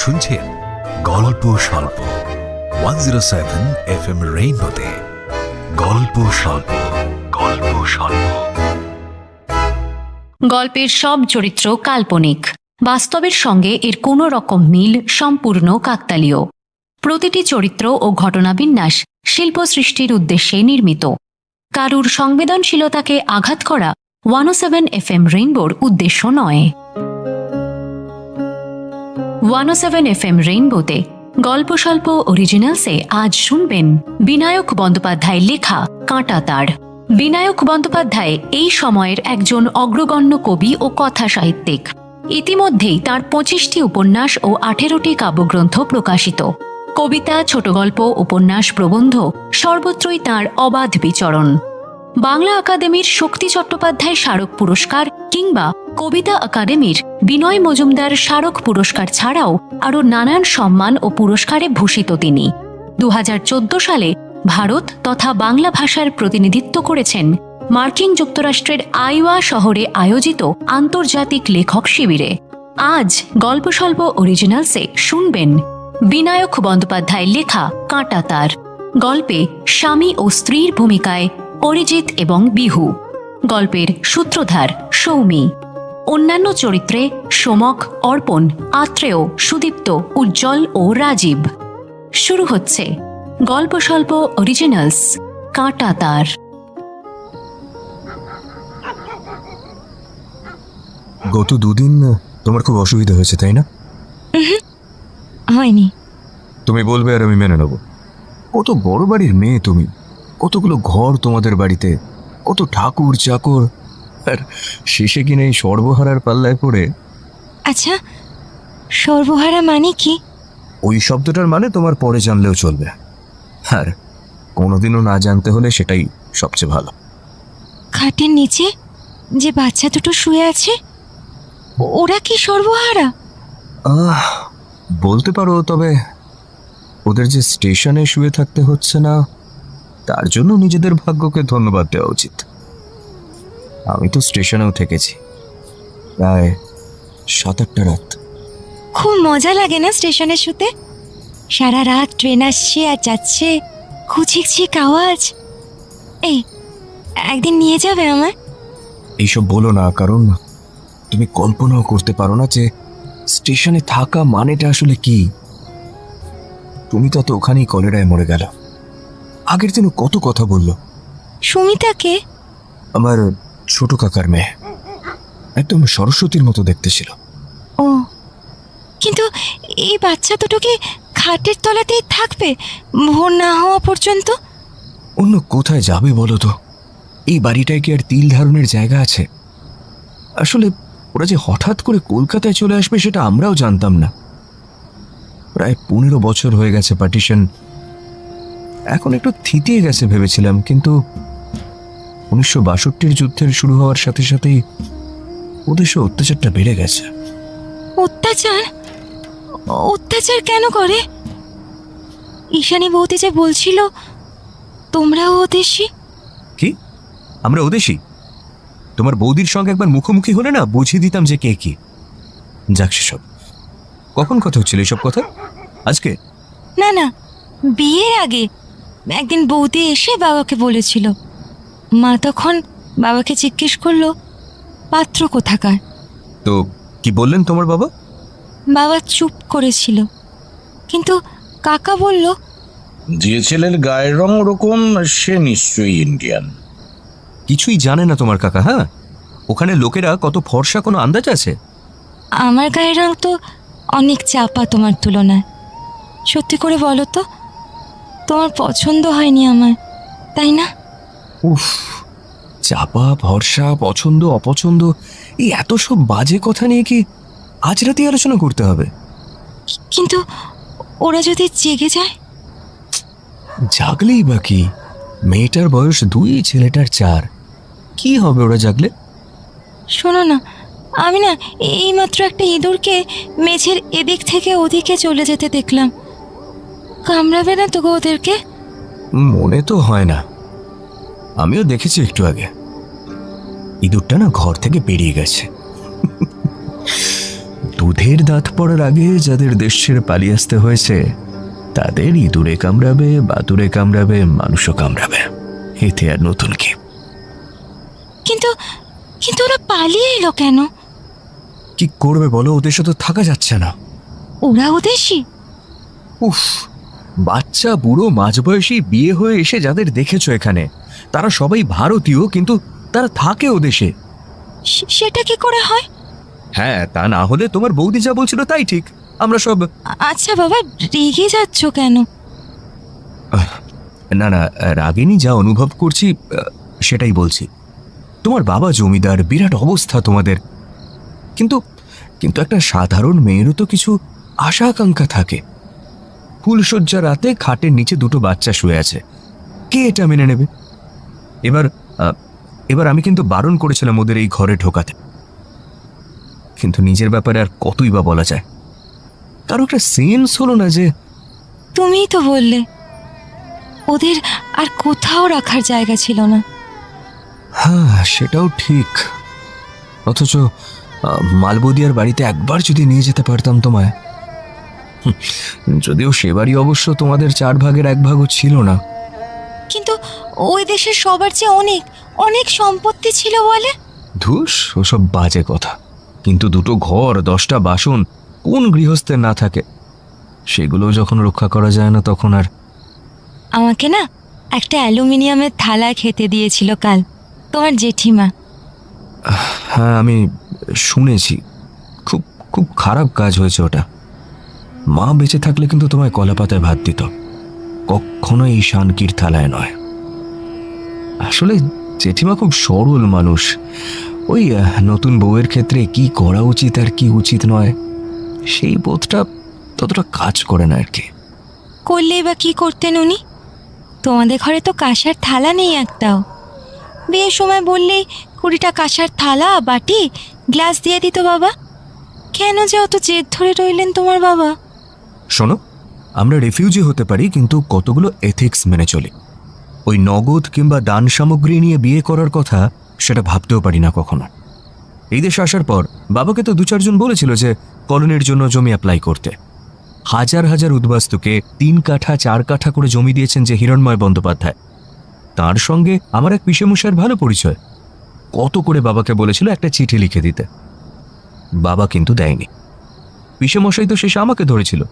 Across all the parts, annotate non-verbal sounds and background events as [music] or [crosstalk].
শুনছেন গল্প স্বল্প one zero seven F M রেইনবোতে গল্প স্বল্প গল্প স্বল্প। গল্পের সব চরিত্র কাল্পনিক। বাস্তবের সঙ্গে এর কোনো রকম মিল সম্পূর্ণ কাকতালীয়। প্রতিটি চরিত্র ও ঘটনাবিন্যাস শিল্প সৃষ্টির উদ্দেশ্যে নির্মিত। কারুর সংবেদনশীলতাকে আঘাত করা one o seven F M রেইনবোর উদ্দেশ্য নয়। ওয়ান সেভেন এফ এম রেইনবোতে গল্প স্বল্প অরিজিনালসে আজ শুনবেন বিনায়ক বন্দ্যোপাধ্যায় লেখা কাঁটা তার। বিনায়ক বন্দ্যোপাধ্যায় এই সময়ের একজন অগ্রগণ্য কবি ও কথা সাহিত্যিক। ইতিমধ্যেই তার পঁচিশটি উপন্যাস ও আঠেরোটি কাব্যগ্রন্থ প্রকাশিত। কবিতা ছোট গল্প উপন্যাস প্রবন্ধ সর্বত্রই তার অবাধ বিচরণ। বাংলা একাডেমির শক্তি চট্টোপাধ্যায় স্মারক পুরস্কার কিংবা কবিতা একাডেমির বিনয় মজুমদার স্মারক পুরস্কার ছাড়াও আরও নানান সম্মান ও পুরস্কারে ভূষিত তিনি। দু হাজার চোদ্দ সালে ভারত তথা বাংলা ভাষার প্রতিনিধিত্ব করেছেন মার্কিন যুক্তরাষ্ট্রের আইওয়া শহরে আয়োজিত আন্তর্জাতিক লেখক শিবিরে। আজ গল্প স্বল্প অরিজিনালসে শুনবেন বিনায়ক বন্দ্যোপাধ্যায় লেখা কাঁটা তার। গল্পে স্বামী ও স্ত্রীর ভূমিকায় অরিজিৎ এবং বিহু। গল্পের সূত্রধার সৌমি। অন্যান্য চরিত্রে সোমক অর্পণ আত্রেয় সুদীপ্ত উজ্জ্বল ও রাজীব। শুরু হচ্ছে গল্প স্বল্প অরিজিনালস কাঁটা তার। গত দুদিন তোমার খুব অসুবিধা হয়েছে তাই না? হয়নি। তুমি বলবে আর আমি মেনে নেব। কত বড় বাড়ির মেয়ে তুমি। কতগুলো ঘর তোমাদের বাড়িতে। কত ঠাকুর চাকর আর শেষে কিনে এই সর্বহারার পাল্লায় পড়ে আচ্ছা সর্বহারা মানে কি? ওই শব্দটার মানে তোমার পরে জানলেও চলবে। আর কোনোদিনও না জানতে হলে সেটাই সবচেয়ে ভালো। খাটের নিচে যে বাচ্চা দুটো শুয়ে আছে ওরা কি সর্বহারা? আহ বলতে পারো তবে ওদের যে স্টেশনে শুয়ে থাকতে হচ্ছে না তার জন্য নিজেদের ভাগ্যকে ধন্যবাদ দেওয়া উচিত। আমি তো স্টেশনেও থেকেছি। প্রায় সাত আটটা রাত। খুব মজা লাগে না স্টেশনে শুতে? সারা রাত ট্রেন আসছে আর যাচ্ছে। খুচিকচিক আওয়াজ এই একদিন নিয়ে যাবে আমায়? এইসব বলো না কারণ তুমি কল্পনাও করতে পারো না যে স্টেশনে থাকা মানেটা আসলে কি। তুমি তো তো ওখানেই কলেরায় মরে গেল। আগের দিনও কত কথা বলল। সুমিতাকে? আমার ছোট কাকার মেয়ে। একদম সরস্বতীর মতো দেখতে ছিল। ও কিন্তু এই বাচ্চা দুটো কি খাটের তলাতেই থাকবে? ভোর না হওয়া পর্যন্ত? অন্য কোথায় যাবে বলো তো? এই বাড়িটায় কি আর তিল ধারণের জায়গা আছে? আসলে ওরা যে হঠাৎ করে কলকাতায় চলে আসবে সেটা আমরাও জানতাম না। প্রায় পনেরো বছর হয়ে গেছে পার্টিশন। এখন একটু থিতিয়ে গেছে ভেবেছিলাম কিন্তু উনিশশো বাষট্টির যুদ্ধের শুরু হওয়ার সাথে সাথেই ওদেশে অত্যাচারটা বেড়ে গেছে। অত্যাচার? অত্যাচার কেন করে? ঈশানী বৌদি যে বলছিল তোমরাও ওদেশি? কি? আমরা ওদেশি? তোমার বৌদির সঙ্গে একবার মুখোমুখি হলে না বুঝিয়ে দিতাম যে কে কি। যাক সেসব। কখন কথা হচ্ছিল এসব কথা? আজকে? না না বিয়ের আগে একদিন বৌদি এসে বাবাকে বলেছিল। মা তখন বাবাকে জিজ্ঞেস করল পাত্র কোথাকার? তো কি বললেন তোমার বাবা? বাবা চুপ করেছিল। কিন্তু কাকা বলল যে ছেলের গায়ের রং ওরকম সে নিশ্চয়ই ইন্ডিয়ান। কিছুই জানে না তোমার কাকা হ্যাঁ? ওখানে লোকেরা কত ফর্সা কোনো আন্দাজ আছে? আমার গায়ের রং তো অনেক চাপা তোমার তুলনায়। সত্যি করে বলো তো তোমার পছন্দ হয়নি আমার তাই না? উফ চাপা ভরসা পছন্দ অপছন্দ এই এত সব বাজে কথা নিয়ে কি আজ রাতে আলোচনা করতে হবে? কিন্তু ওরা যদি জেগে যায়? জাগলেই বা কি? মেয়েটার বয়স দুই ছেলেটার চার। কি হবে ওরা জাগলে? শোনো না আমি না এইমাত্র একটা ইঁদুরকে মেঝের এদিক থেকে ওদিকে চলে যেতে দেখলাম। কামড়াবে না তো ওদেরকে? মনে তো হয় না। আমিও দেখেছি একটু আগে। ইঁদুরটা না ঘর থেকে বেরিয়ে গেছে। দুধের দাঁত পড়ার আগে যাদের দেশ ছেড়ে পালিয়ে আসতে হয়েছে তাদের ইঁদুরে কামড়াবে বাতুরে কামড়াবে মানুষও কামড়াবে। এতে আর নতুন কি? কিন্তু কিন্তু ওরা পালিয়ে এলো কেন? কি করবে বলো? ওদের সাথে থাকা যাচ্ছে না। ওরা ওদেশি? উফ! বাচ্চা বুড়ো মাঝবয়সী বিয়ে হয়ে এসে যাদের দেখেছ এখানে তারা সবাই ভারতীয় কিন্তু তারা থাকে ও দেশে সেটা কি করে হয়? হ্যাঁ তা না হলে তোমার বৌদি যা বলছিল তাই ঠিক। আমরা সব আচ্ছা বাবা রেগে যাচ্ছ কেন? না না রাগিনী যা অনুভব করছি সেটাই বলছি। তোমার বাবা জমিদার বিরাট অবস্থা তোমাদের। কিন্তু কিন্তু একটা সাধারণ মেয়েরও তো কিছু আশা আকাঙ্ক্ষা থাকে। ফুলশয্যা রাতে খাটের নিচে দুটো বাচ্চা শুয়ে আছে। কে এটা মেনে নেবে? এবার এবার আমি কিন্তু বারণ করেছিলাম ওদের এই ঘরে ঢোকাতে। কিন্তু নিজের ব্যাপারে আর কতই বা বলা যায়। কারও একটা সেন্স হলো না যে তুমিই তো বললে। ওদের আর কোথাও রাখার জায়গা ছিল না। হ্যাঁ সেটাও ঠিক। অথচ মালবদিয়ার বাড়িতে একবার যদি নিয়ে যেতে পারতাম তোমায়। যদিও সেবারই অবশ্য তোমাদের চার ভাগের এক ভাগও ছিল না। কিন্তু ওই দেশের সবার চেয়ে অনেক অনেক সম্পত্তি ছিল বলে? ধুস ওসব বাজে কথা। কিন্তু দুটো ঘর দশটা বাসন কোন গৃহস্থের না থাকে? সেগুলো যখন রক্ষা করা যায় না তখন আর আমাকে না একটা অ্যালুমিনিয়ামের থালা খেতে দিয়েছিল কাল তোমার জেঠিমা। হ্যাঁ আমি শুনেছি। খুব খুব খারাপ কাজ হয়েছে ওটা। মা বেঁচে থাকলে কিন্তু তোমায় কলাপাতায় ভাত দিত। কখনো এই শানকির থালায় নয়। আসলে জেঠিমা খুব সরল মানুষ। ওই নতুন বউয়ের ক্ষেত্রে কি করা উচিত আর কি উচিত নয়, সেই বোধটা ততটা কাজ করে না আর কি। করলেই বা কি করতেন উনি? তোমাদের ঘরে তো কাঁসার থালা নেই একটাও। বিয়ের সময় বললেই কুড়িটা কাঁসার থালা, বাটি, গ্লাস দিয়ে দিত বাবা। কেন যে অত জেদ ধরে রইলেন তোমার বাবা? শোনো, আমরা রেফিউজি হতে পারি, কিন্তু কতগুলো এথিক্স মেনে চলি। ওই নগদ কিংবা দান সামগ্রী নিয়ে বিয়ে করার কথা সেটা ভাবতেও পারি না কখনো। এই দেশে আসার পর বাবাকে তো দু চারজন বলেছিল যে কলোনির জন্য জমি অ্যাপ্লাই করতে। হাজার হাজার উদ্বাস্তুকে তিন কাঠা, চার কাঠা করে জমি দিয়েছেন যে হিরণময় বন্দ্যোপাধ্যায়। তার সঙ্গে আমার এক পিসেমশাইয়ের ভালো পরিচয়। কত করে বাবাকে বলেছিল একটা চিঠি লিখে দিতে। বাবা কিন্তু দেয়নি। পিসেমশাই তো শেষে আমাকে ধরেছিল।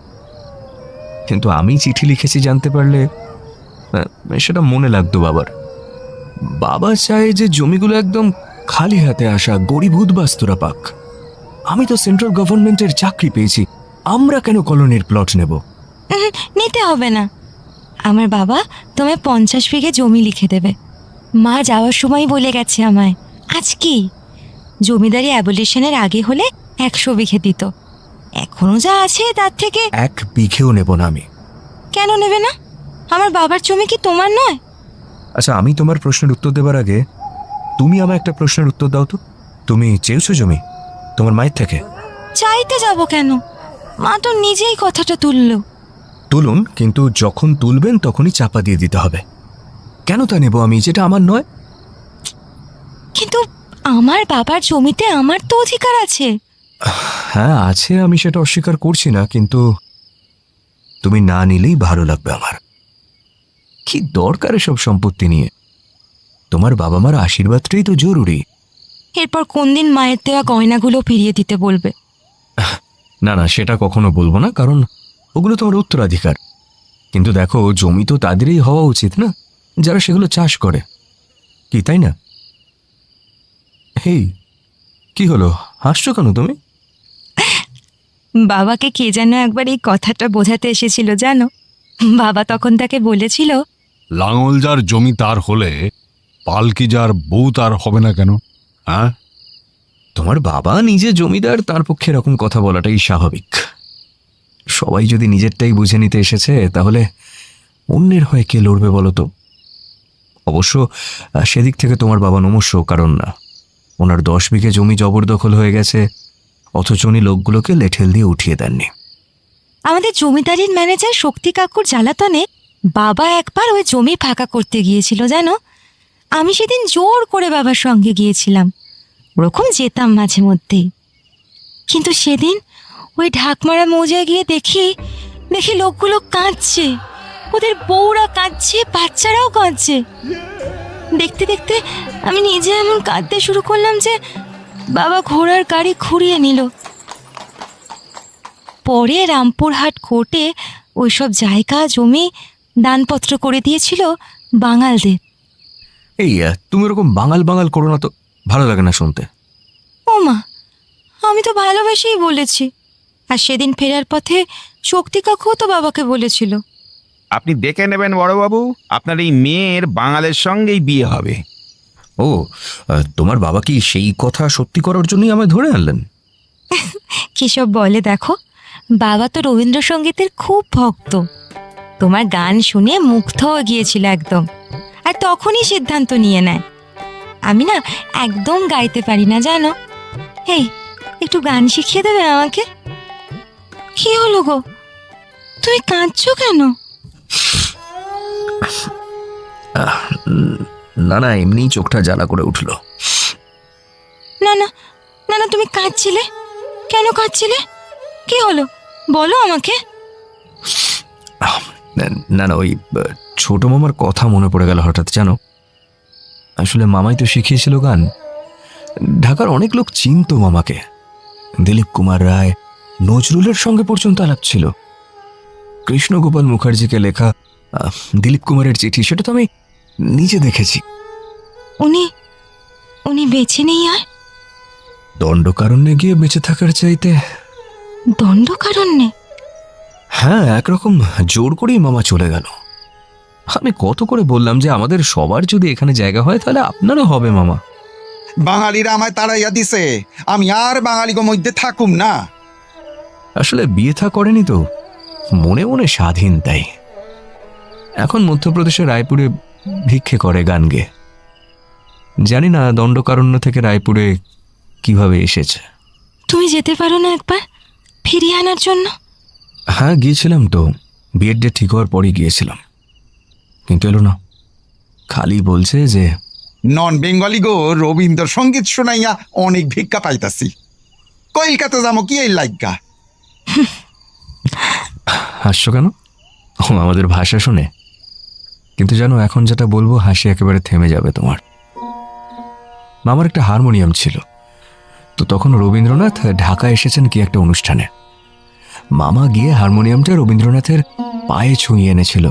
কিন্তু আমি চিঠি লিখেছি জানতে পারলে সেটা মনে লাগতো বাবার। বাবা চায় যে জমিগুলো একদম খালি হাতে আসা গরিব উদ্বাস্তুরা পাক। আমি তো সেন্ট্রাল গভর্নমেন্টের চাকরি পেয়েছি, আমরা কেন কলোনির প্লট নেব? নিতে হবে না। আমার বাবা তোমায় পঞ্চাশ বিঘে জমি লিখে দেবে। মা যাওয়ার সময় বলে গেছে আমায়, আজ কি? জমিদারি অ্যাবলিশনের আগে হলে একশো বিঘে দিত। এখনও যা আছে তার থেকে এক বিঘেও নেব না আমি। কেন নেবে না? আমার বাবার জমি কি তোমার নয়? আচ্ছা আমি তোমার প্রশ্নের উত্তর দেবার আগে তুমি আমায় একটা প্রশ্নের উত্তর দাও তো। তুমি চেয়েছো জমি? তোমার মায়ের থেকে? চাইতে যাব কেন? মা তো নিজেই কথাটা তুললো। তুলুন কিন্তু যখন তুলবেন তখনই চাপা দিয়ে দিতে হবে। কেন তা নেব আমি? যেটা আমার নয়। কিন্তু আমার বাবার জমিতে আমার তো অধিকার আছে। হ্যাঁ আছে আমি সেটা অস্বীকার করছি না কিন্তু তুমি না নিলেই ভালো লাগবে আমার। কি দরকার সব সম্পত্তি নিয়ে? তোমার বাবা মার আশীর্বাদটাই তো জরুরি। এরপর কোন দিন মায়ের দেওয়া গয়নাগুলো ফিরিয়ে দিতে বলবে? না না সেটা কখনো বলব না কারণ ওগুলো তোমার উত্তরাধিকার। কিন্তু দেখো জমি তো তাদেরই হওয়া উচিত না যারা সেগুলো চাষ করে। কি তাই না? হেই কি হলো? হাসছো কেন তুমি? বাবাকে কে যেন একবার এই কথাটা বোঝাতে এসেছিল জানো? বাবা তখন তাকে বলেছিল লাঙল যার জমি তার হলে পালকি যার বউ তার হবে না কেন? হ্যাঁ? তোমার বাবা নিজে জমিদার তার পক্ষে এরকম কথা বলাটাই স্বাভাবিক। সবাই যদি নিজেরটাই বুঝে নিতে এসেছে তাহলে অন্যের হয়ে কে লড়বে বলো তো? অবশ্য আহ, সেদিক থেকে তোমার বাবা নমস্য কারণ না ওনার দশ বিঘে জমি জবরদখল হয়ে গেছে। অথচ উনি লোকগুলোকে লেঠেল দিয়ে উঠিয়ে দেননি। আমাদের জমিদারির ম্যানেজার শক্তি কাকুর জ্বালাতনে বাবা একবার ওই জমি ফাঁকা করতে গিয়েছিল, জানো? আমি সেদিন জোর করে বাবার সঙ্গে গিয়েছিলাম। ওরকম যেতাম মাঝে মধ্যেই কিন্তু সেদিন ওই ঢাকমারা মৌজায় গিয়ে দেখি দেখি লোকগুলো কাঁদছে। ওদের বউরা কাঁদছে, বাচ্চারাও কাঁদছে। দেখতে দেখতে আমি নিজে এমন কাঁদতে শুরু করলাম যে বাবা ঘোড়ার গাড়ি ঘুরিয়ে নিল। পরে রামপুরহাট কোর্টে ওইসব জায়গা জমি দানপত্র করে দিয়েছিল বাঙালদের। এই তুমি ওরকম বাঙাল বাঙাল করো না তো ভালো লাগে না শুনতে। ও মা আমি তো ভালোবেসেই বলেছি। আর সেদিন ফেরার পথে শক্তি কাকুও তো বাবাকে বলেছিল। আপনি দেখে নেবেন বড়বাবু আপনার এই মেয়ের বাঙালের সঙ্গেই বিয়ে হবে। ও তোমার বাবা কি সেই কথা সত্যি করার জন্যই আমায় ধরে আনলেন? [laughs] কিসব বলে দেখো। বাবা তো রবীন্দ্রসঙ্গীতের খুব ভক্ত। তোমার গান শুনে মুগ্ধ হয়ে গিয়েছিল একদম। আর তখনই সিদ্ধান্ত নিয়ে নেয়। আমি না একদম গাইতে পারি না জানো? এই একটু গান শিখিয়ে দেবে আমাকে? কি হলো গো? তুমি কাঁদছো কেন? না না এমনিই চোখটা জ্বালা করে উঠল। না না না না তুমি কাঁদছিলে? কেন কাঁদছিলে? কি হলো? বলো আমাকে। না না ওই ছোট মামার কথা মনে পড়ে গেল হঠাৎ জানো? আসলে মামাই তো শিখিয়েছিল গান। ঢাকার অনেক লোক চিনত মামাকে। দিলীপ কুমার রায় নজরুলের সঙ্গে পর্যন্ত আলাপ ছিল। কৃষ্ণগোপাল মুখার্জিকে লেখা দিলীপ কুমারের চিঠি সেটা তো আমি নিজে দেখেছি। উনি উনি বেঁচে নেই আর? দণ্ডকারণ্যে গিয়ে বেঁচে থাকার চাইতে দণ্ডকারণ্যে হ্যাঁ একরকম জোর করেই মামা চলে গেল। আমি কত করে বললাম যে আমাদের সবার যদি এখানে জায়গা হয় তাহলে আপনারও হবে মামা। বাঙালিরা আমায় তাড়াইয়া দিছে। আমি আর বাঙালিগো মধ্যে থাকুম না। আসলে বিয়ে থা করেনি তো। মনে মনে স্বাধীন তাই। এখন মধ্যপ্রদেশের রায়পুরে ভিক্ষে করে গান গেয়ে জানি না দণ্ডকারণ্য থেকে রায়পুরে কীভাবে এসেছে। তুমি যেতে পারো না একবার ফিরিয়ে আনার জন্য? হ্যাঁ গিয়েছিলাম তো। বিয়ের ডেট ঠিক হওয়ার পরই গিয়েছিলাম। কিন্তু এলো না। খালি বলছে যে নন বেঙ্গলি গো রবীন্দ্রসঙ্গীত শোনাইয়া অনেক ভিক্ষা পাইতাছি। কলকাতা যাব কি এই লাইগা? হাসছো কেন? আমাদের ভাষা শুনে কিন্তু জানো, এখন যেটা বলব, হাসি একেবারে থেমে যাবে তোমার। মামার একটা হারমোনিয়াম ছিল। তো তখন রবীন্দ্রনাথ ঢাকা এসেছেন কি একটা অনুষ্ঠানে। মামা গিয়ে হারমোনিয়ামটা রবীন্দ্রনাথের পায়ে ছুঁয়ে এনেছিল।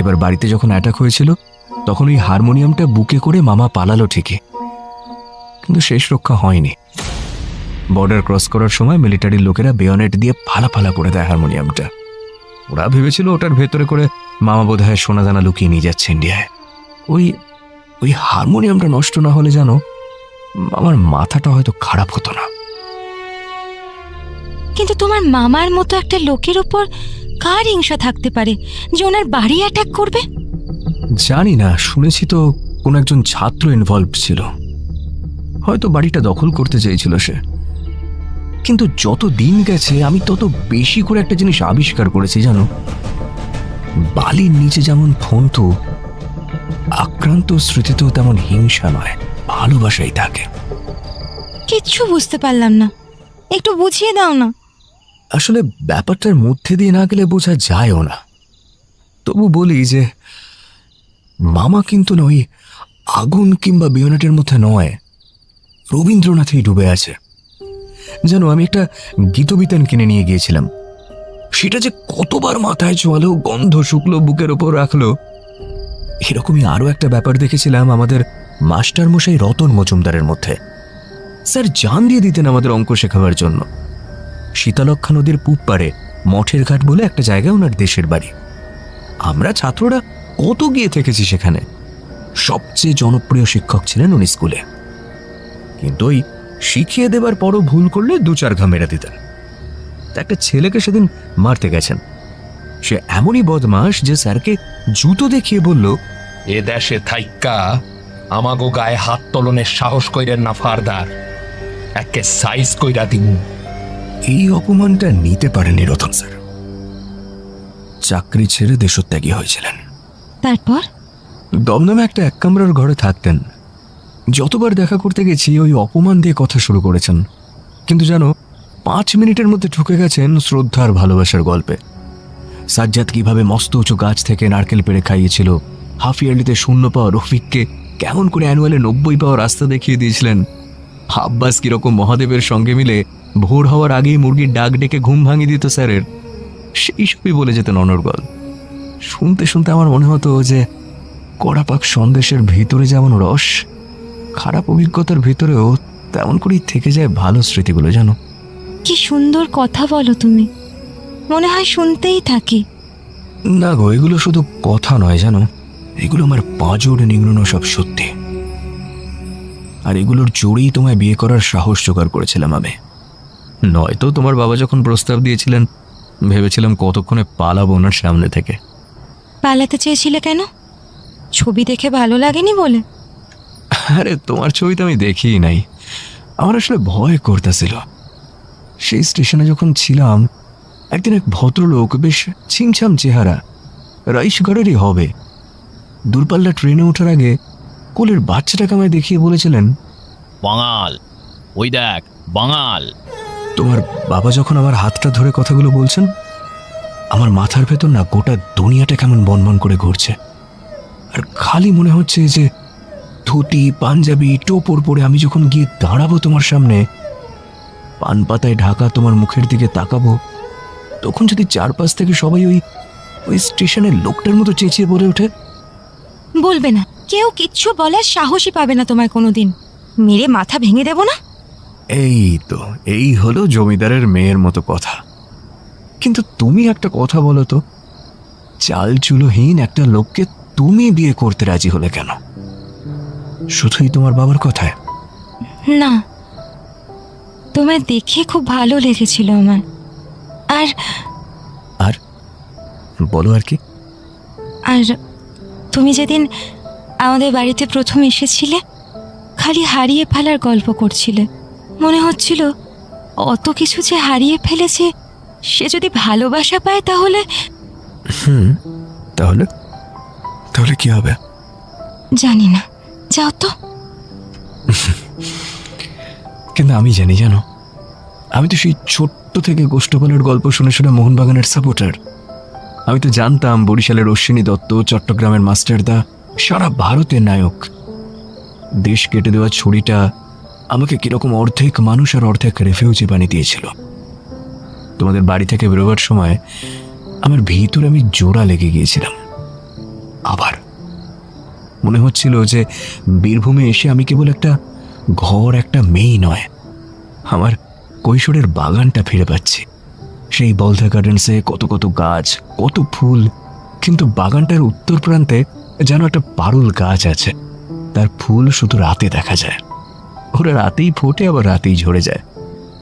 এবার বাড়িতে যখন অ্যাটাক হয়েছিল, তখন ওই হারমোনিয়ামটা বুকে করে মামা পালালো ঠিকই। কিন্তু শেষ রক্ষা হয়নি। বর্ডার ক্রস করার সময় মিলিটারির লোকেরা বেয়নেট দিয়ে ফালা ফালা করে দেয় হারমোনিয়ামটা। ওরা ভেবেছিল ওটার ভেতরে করে মামা বোধ হয় সোনা দানা লুকিয়ে নিয়ে যাচ্ছে ইন্ডিয়ায়। ওই ওই হারমোনিয়ামটা নষ্ট না হলে জানো আমার মাথাটা হয়তো খারাপ হতো না। কিন্তু তোমার মামার মতো একটা লোকের উপর কার হিংসা থাকতে পারে? যে ওনার বাড়ি অ্যাটাক করবে? জানি না শুনেছি তো কোন একজন ছাত্র ইনভলভ ছিল। হয়তো বাড়িটা দখল করতে চেয়েছিল সে। কিন্তু যত দিন গেছে আমি তত বেশি করে একটা জিনিস আবিষ্কার করেছি জানো। বালির নিচে যেমন ফন্তু আক্রান্ত স্মৃতিতেও তেমন হিংসা নয় ভালোবাসাই থাকে। কিচ্ছু বুঝতে পারলাম না। একটু বুঝিয়ে দাও না। আসলে ব্যাপারটার মধ্যে দিয়ে না গেলে বোঝা যায়ও না। তবু বলি যে মামা কিন্তু নয় আগুন কিংবা বিয়নেটের মধ্যে নয় রবীন্দ্রনাথেই ডুবে আছে। জানো, আমি একটা গীতবিতান কিনে নিয়ে গিয়েছিলাম। সেটা যে কতবার মাথায় চোয়ালো, গন্ধ শুকলো, বুকের ওপর রাখল, এরকমই আরও একটা ব্যাপার দেখেছিলাম আমাদের মাস্টারমশাই রতন মজুমদারের মধ্যে। স্যার, জান দিয়ে দিতেন আমাদের অঙ্ক শেখাবার জন্য। শীতলক্ষা নদীর পূব পারে মঠের ঘাট বলে একটা জায়গা ওনার দেশের বাড়ি। আমরা ছাত্ররা কত গিয়ে থেকেছি সেখানে। সবচেয়ে জনপ্রিয় শিক্ষক ছিলেন উনি স্কুলে। কিন্তু ওই শিখিয়ে দেবার পরও ভুল করলে দু চার ঘা মেরে দিতেন। একটা ছেলেকে সেদিন মারতে গেছেন। সে এমনই বদমাস যে স্যারকে জুতো দেখিয়ে বলল এ দেশে থাইক্কা আমাগো গায়ে হাত তলনের সাহস কইরেন না ফারদার একে সাইজ কইরা দিমু। এই অপমানটা নিতে পারেনি রতন স্যার। চাকরি ছেড়ে দেশত্যাগী হয়েছিলেন। তারপর? দমদমে একটা এক কামরার ঘরে থাকতেন। যতবার দেখা করতে গেছি, ওই অপমান দিয়ে কথা শুরু করেছেন। কিন্তু জানো, পাঁচ মিনিটের মধ্যে ঢুকে গেছেন শ্রদ্ধার ভালোবাসার গল্পে। সাজ্জাদ কীভাবে মস্ত উঁচু গাছ থেকে নারকেল পেড়ে খাইয়েছিল, হাফ ইয়ারলিতে শূন্য পাওয়া রফিককে কেমন করে অ্যানুয়ালে নব্বই পাওয়া রাস্তা দেখিয়ে দিয়েছিলেন। আব্বাস কীরকম মহাদেবের সঙ্গে মিলে ভোর হওয়ার আগেই মুরগির ডাক ডেকে ঘুম ভাঙিয়ে দিত স্যারের। সেই সবই বলে যেতেন অনর্গল। শুনতে শুনতে আমার মনে হতো যে, কড়াপাক সন্দেশের ভিতরে যেমন রস খারাপ অভিজ্ঞতার ভিতরেও তেমন করেই থেকে যায় ভালো স্মৃতিগুলো জানো? কি সুন্দর কথা বলো তুমি। মনে হয় শুনতেই থাকি। না গো এগুলো শুধু কথা নয় জানো? এগুলো আমার পাঁজর নিংড়ানো সব সত্যি। আর এগুলোর জোরেই তোমায় বিয়ে করার সাহস জোগাড় করেছিলাম আমি। নয়তো তোমার বাবা যখন প্রস্তাব দিয়েছিলেন ভেবেছিলাম কতক্ষণে পালাবো ওনার সামনে থেকে। পালাতে চেয়েছিলে কেন? ছবি দেখে ভালো লাগেনি বলে? আরে তোমার ছবি তো আমি দেখিই নাই। আমার আসলে ভয় করতেছিল। সেই স্টেশনে যখন ছিলাম একদিন এক ভদ্রলোক বেশ ছিমছাম চেহারা রাইসগড়েরই হবে। দূরপাল্লা ট্রেনে ওঠার আগে কোলের বাচ্চাটাকে আমায় দেখিয়ে বলেছিলেন বাঙাল ওই দেখ বাঙাল। তোমার বাবা যখন আমার হাতটা ধরে কথাগুলো বলছেন আমার মাথার ভেতর না গোটা দুনিয়াটা কেমন বনবন করে ঘুরছে। আর খালি মনে হচ্ছে যে ধুতি পাঞ্জাবি টোপর পরে আমি যখন গিয়ে দাঁড়াবো তোমার সামনে পান পাতায় ঢাকা তোমার মুখের দিকে তাকাবো তখন যদি চারপাশ থেকে সবাই ওই ওই স্টেশনের লোকটার মতো চেঁচিয়ে পড়ে ওঠে। বলবে না কেউ কিচ্ছু বলার সাহসই পাবে না তোমায় কোনোদিন। মেরে মাথা ভেঙে দেবো না? এই তো এই হলো জমিদারের মেয়ের মতো কথা। কিন্তু তুমি একটা কথা বলো তো চাল চুলোহীন একটা লোককে তুমি বিয়ে করতে রাজি হলে কেন? শুধুই তোমার বাবার কথায়? না তোমায় দেখে খুব ভালো লেগেছিল আমার। আর আর বলো আর কি। আর তুমি যেদিন আমাদের বাড়িতে প্রথম এসেছিলে খালি হারিয়ে ফেলার গল্প করছিলে। মনে হচ্ছিল অত কিছু যে হারিয়ে ফেলেছে সে যদি ভালোবাসা পায় তাহলে হুম তাহলে তাহলে কি হবে? জানি না। যাও তো। কিন্তু আমি জানি, জানো, আমি তো সেই ছোট্ট থেকে গোষ্ঠপালের গল্প শুনে শুনে মোহনবাগানের সাপোর্টার আমি তো জানতাম বরিশালের অশ্বিনী দত্ত, চট্টগ্রামের মাস্টারদা, সারা ভারতের নায়ক। দেশ কেটে দেওয়া ছড়িটা আমাকে কীরকম অর্ধেক মানুষ আর অর্ধেক রেফিউজি বানিয়ে দিয়েছিল। তোমাদের বাড়ি থেকে বেরোবার সময় আমার ভিতরে আমি জোড়া লেগে গিয়েছিলাম। আবার মনে হচ্ছিল যে বীরভূমে এসে আমি কেবল একটা ঘর, একটা মেয়ে নয়, আমার কৈশোরের বাগানটা ফিরে পাচ্ছি। সেই বলধা গার্ডেন্সে কত কত গাছ, কত ফুল, কিন্তু বাগানটার উত্তর প্রান্তে যেন একটা পারুল গাছ আছে। তার ফুল শুধু রাতে দেখা যায়। ওরা রাতেই ফোটে, আবার রাতেই ঝরে যায়।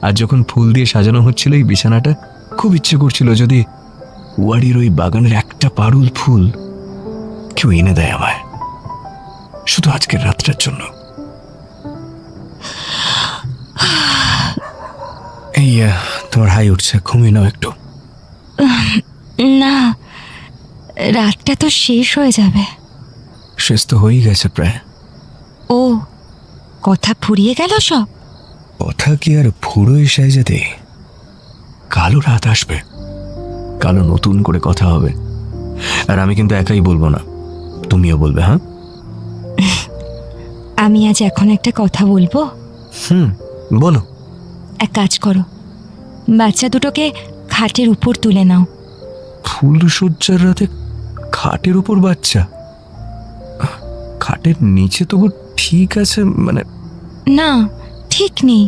আর যখন ফুল দিয়ে সাজানো হচ্ছিল এই বিছানাটা, খুব ইচ্ছে করছিল যদি ওয়ারির ওই বাগানের একটা পারুল ফুল কেউ এনে দেয় আমায়। শুধু আজকের রাতটার জন্য। এই তোমার হাই উঠছে ঘুমিয়ে নাও একটু। না রাতটা তো শেষ হয়ে যাবে। শেষ তো হয়েই গেছে প্রায়। ও কথা ফুরিয়ে গেল সব? কথা কি আর ফুরো এসাই যেতে? কালো রাত আসবে। কালো নতুন করে কথা হবে। আর আমি কিন্তু একাই বলব না। তুমিও বলবে হ্যাঁ? আমি আজ এখন একটা কথা বলব? হুম বলো। এক কাজ করো। বাচ্চা দুটোকে খাটের উপর তুলে নাও। ফুল সজ্জার রাতে খাটের উপর বাচ্চা? খাটের নিচে তবু ঠিক আছে মানে না ঠিক নেই।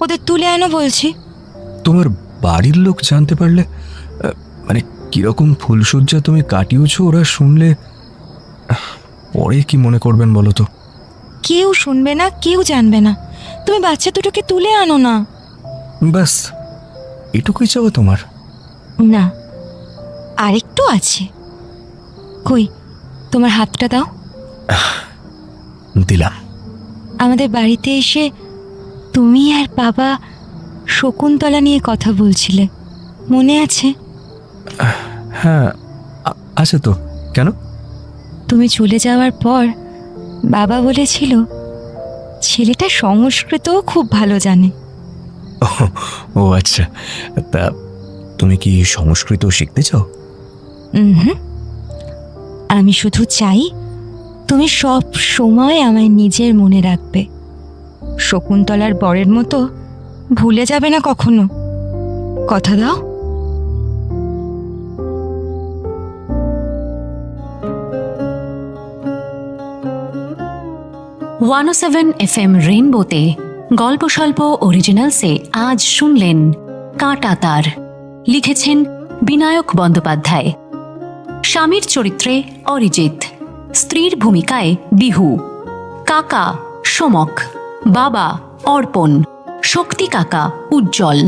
ওদের তুলে আনো বলছি। তোমার বাড়ির লোক জানতে পারলে মানে কীরকম ফুলসজ্জা তুমি কাটিয়েছো ওরা শুনলে পরে কি মনে করবেন বলো তো? কেউ শুনবে না কেউ জানবে না। তুমি বাচ্চা দুটোকে তুলে আনো না। ব্যাস এটুকুই চাওয়া তোমার। না আরেকটু আছে। কই তোমার হাতটা দাও। দিলাম। আমাদের বাড়িতে এসে তুমি আর বাবা শকুন্তলা নিয়ে কথা বলছিলে। মনে আছে? হ্যাঁ আছে তো। কেন? তুমি চলে যাওয়ার পর বাবা বলেছিল ছেলেটা সংস্কৃতও খুব ভালো জানে। ও আচ্ছা তা তুমি কি সংস্কৃত শিখতে চাও? হুম। আমি শুধু চাই তুমি সব সময় আমায় নিজের মনে রাখবে। শকুন্তলার বরের মতো ভুলে যাবে না কখনো। কথা দাও। One o seven F M রেনবোতে গল্প স্বল্প অরিজিনালসে আজ শুনলেন কাঁটা তার। লিখেছেন বিনায়ক বন্দ্যোপাধ্যায়। স্বামীর চরিত্রে অরিজিৎ, স্ত্রীর ভূমিকায় বিহু। কাকা সমক, বাবা অর্পণ, শক্তি কাকা উজ্জ্বল,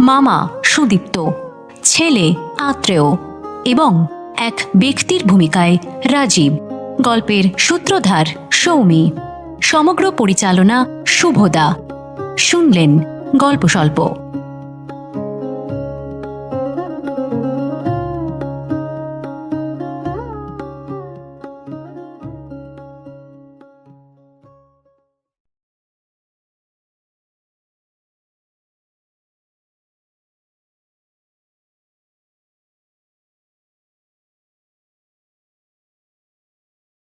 মামা সুদীপ্ত, ছেলে আত্রেয় এবং এক ব্যক্তির ভূমিকায় রাজীব। গল্পের সূত্রধার সৌমি। সমগ্র পরিচালনা শুভদা। শুনলেন গল্প